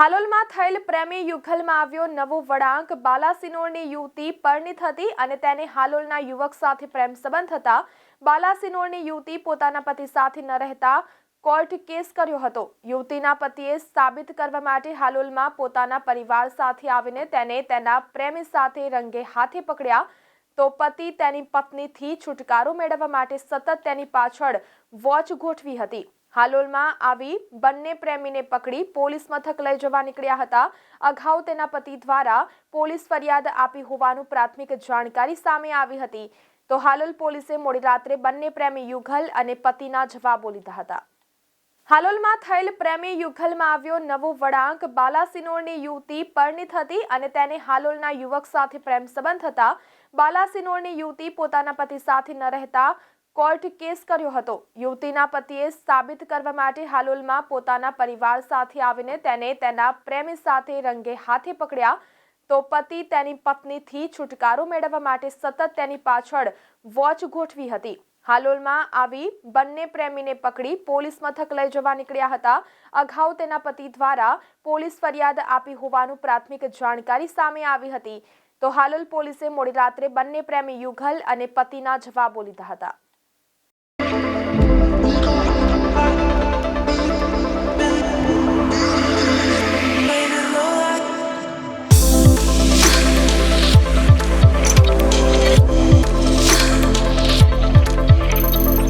હાલોલમાં થયેલ પ્રેમી યુગલમાં આવ્યો નવો વળાંક. બાલાસિનોરની યુવતી પરણિત હતી અને તેને હાલોલના યુવક સાથે પ્રેમ સંબંધ હતા. બાલાસિનોરની યુવતી પોતાના પતિ સાથે ન રહેતા કોર્ટ કેસ કર્યો હતો. યુવતીના પતિએ સાબિત કરવા માટે હાલોલમાં પોતાના પરિવાર સાથે આવીને તેને તેના પ્રેમી સાથે રંગે હાથે પકડ્યા. તો પતિ તેની પત્નીથી છુટકારો મેળવવા માટે સતત તેની પાછળ વોચ ગોઠવી હતી. હાલોલમાં આવી બંને પ્રેમીને પકડી પોલીસ મથક લઈ જવા નીકળ્યા હતા. અગાઉ તેના પતિ દ્વારા પોલીસ ફરિયાદ આપી હોવાનું પ્રાથમિક જાણકારી સામે આવી હતી. તો હાલોલ પોલીસે મોડી રાત્રે બંને પ્રેમી યુગલ અને પતિના જવાબો લીધા હતા. હાલોલમાં થયેલ પ્રેમી યુગલમાં આવ્યો નવો વળાંક. બાલાસિનોરની યુવતી પરણિત હતી અને તેને હાલોલના યુવક સાથે પ્રેમ સંબંધ હતા. બાલાસિનોરની યુવતી પોતાના પતિ સાથે ન રહેતા કોર્ટ કેસ કર્યો હતો. યુવતીના પતિએ સાબિત કરવા માટે હાલોલમાં પોતાના પરિવાર સાથે આવીને તેને તેના પ્રેમી સાથે રંગે હાથે પકડ્યા. તો પતિ તેની પત્નીથી છુટકારો મેળવવા માટે સતત તેની પાછળ વોચ ગોઠવી હતી. હાલોલમાં આવી બંને પ્રેમીને પકડી પોલીસ મથક લઈ જવા નીકળ્યા હતા. અગાઉ તેના પતિ દ્વારા પોલીસ ફરિયાદ આપી હોવાનું પ્રાથમિક જાણકારી સામે આવી હતી. તો હાલોલ પોલીસે મોડી રાત્રે બંને પ્રેમી યુગલ અને પતિના જવાબો લીધા હતા.